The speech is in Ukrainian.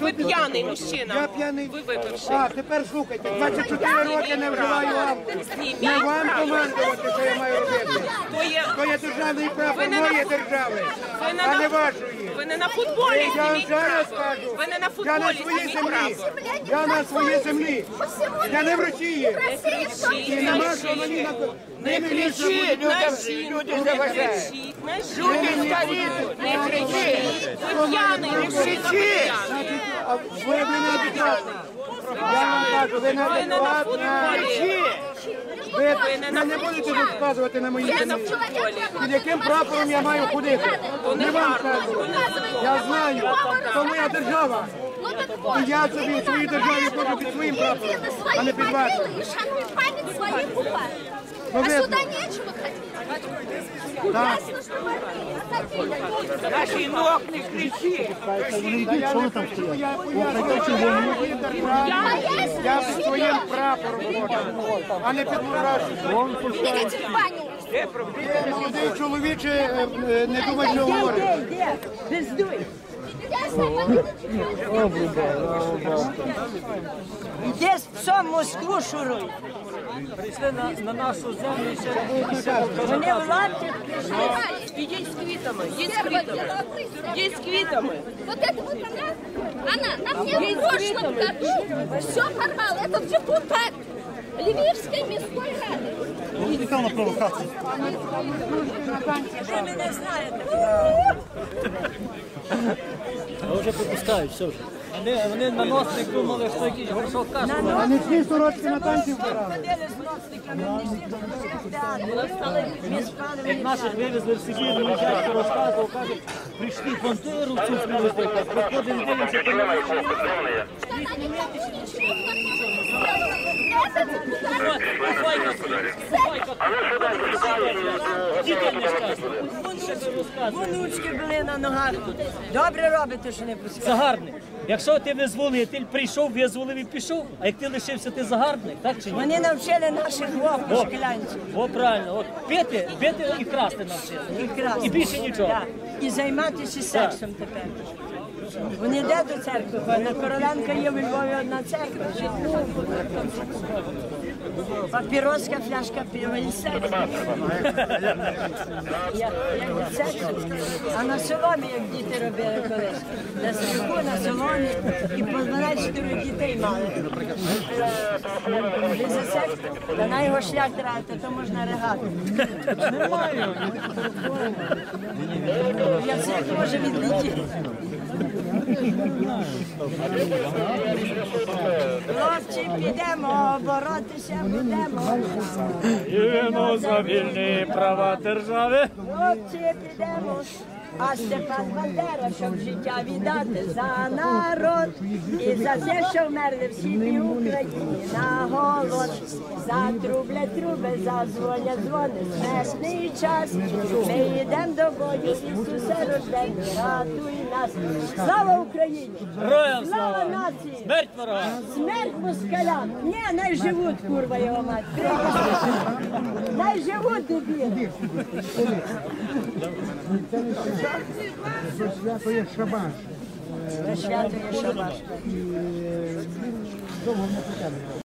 Ви п'яний мужчина. Я п'яний. Ви випивши. А, тепер слухайте, 24 роки не вживаю алкоголь. Зніміть Не вам командувати, що я маю. То є... То є державний прапор Ви не моєї на- держави, Ви не, а не на... вашої. ви не на футболі Я вам зніміть зараз кажу, Ви не на я на футболі своїй зніміть землі. право. Я на своїй землі. Я не в Росії. Кричіть, І нема що мені на Не не кричіть на жінку, не кричіть на жінку. Не кричіть. Ви п'яний, мужчина, ви п'яний. Ви мене адекватно. Я вам кажу, ви Ви не на неадекватна. футболі. Ви не будете тут вказувати на мої Ви землі. Під яким прапором я маю ходити? Не вам кажу. Я знаю, то моя держава. І я собі в своїй державі ходжу під своїм прапором, а не під вашим. И шануй память своих упа. Ну, А видно. сюда нечего ходить. Ужасно, что вы хотели. Наші ног не кричи. Я не хочу, я пояснюю, я в своїй державі. Я під своїм прапором ходжу, а не під вашим. Идите в баню. Молодий чоловіче, е, е, не думай, що говорите. Я сама Де з псом Москву шурують? Прийшли на, на нашу землю і ще Вони в лапті Ідіть з квітами, йдіть з квітами. Йдіть з квітами. Вот это вот она, она на мне в прошлом году все порвала. Это депутат Львивской міської ради. Ви мене знаєте. А вже пропускають, все вже. Вони, вони на носник думали, що якийсь горшок кашу. А не всі сорочки на танці вбирали. Ходили з носниками, не всі в театрі. Стали ми. Як наших вивезли в Сибір, мені дядько розказував, каже, прийшли бандеровців привезли, так, приходимо, дивимося, то немає. Дітей не розказує. Вонучки були на ногах. Добре робите, що не пускаєте. Загарбник. Якщо ти визволив, ти прийшов, визволив і пішов, а як ти лишився, ти загарбник, так чи ні? Вони навчили наших вовку шклянців. о, правильно, от пити, пити і красти навчили. І красти. І більше нічого. І займатися сексом тепер. Вони йде до церкви, на Короленка є у Львові одна церква. Папіроска, фляжка пива і. Як, як сексу. А на соломі, як діти робили колись. На стріку, на соломі і по 12 дітей мали. Секс, та на його шлях трати, то можна регати. Язик може відлетіти. Хлопці, підемо, боротися будемо. Їмо за вільні права держави. Хлопці, підемо. А Степан Бандера, щоб життя віддати за народ і за те, що вмерли всі і Україні на голод. За трублять труби, за дзвоня дзвони, смертний час. Ми йдемо до бою, Ісусе рождений, рятуй нас. Слава Україні! Героям Слава слава! нації! Смерть ворога! Смерть москалям! Ні, най живуть, курва його мать! Най живуть, дебіли! Свято є шабаш. На свято є шабаш. Довго не потягне.